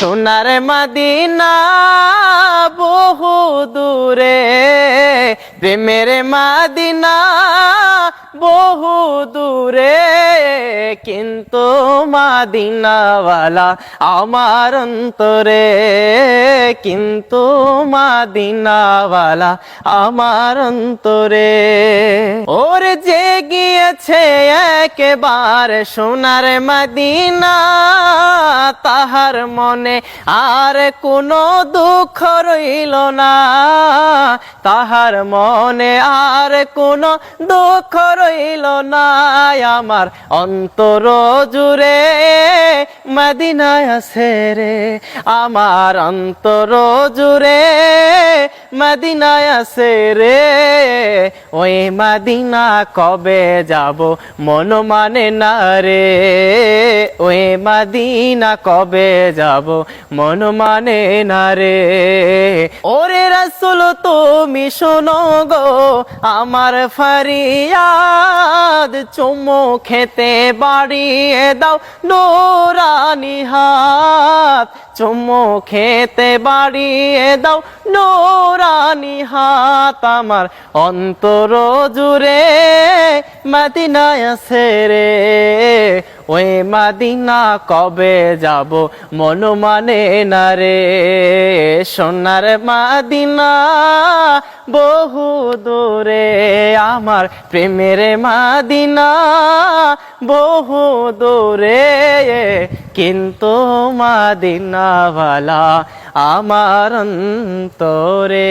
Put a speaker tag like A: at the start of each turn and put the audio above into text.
A: সোনার মাদিনা বহু দূরে, প্রেমের মাদিনা বহু দূরে, কিন্তু মাদিনাওয়ালা আমার অন্তরে, কিন্তু মাদিনাওয়ালা আমার অন্তরে। ওর যে গিয়েছে একেবার সোনার মদিনা তাহার মনে আর কোনো দুঃখ রইল না। তাহার মনে আর কোনো দুঃখ রইল না। আমার অন্তর জুড়ে মদিনায় আছে রে। আমার অন্তর জুড়ে মদিনায় আছে রে। ওই মদিনা কবে যাব মন মানে না রে। ওই মদিনা কবে যাব মন মানে না রে। ওরে রাসুল, তুমি শোনো গো, আমার ফারিয়াদ চুমু খেতে বাড়িয়ে দাও, নোরানি হাত। চুমু খেতে বাড়িয়ে দাও। নোরানি হাত আমার অন্তর জুড়ে। মাদিনায় রে। ওই মাদিনা কবে যাব মন মানে না রে। সোনার মাদিনা বহু দূরে, আমার প্রেমের মাদিনা বহু দূরে। কিন্তু মাদিনাওয়ালা আমার অন্তরে।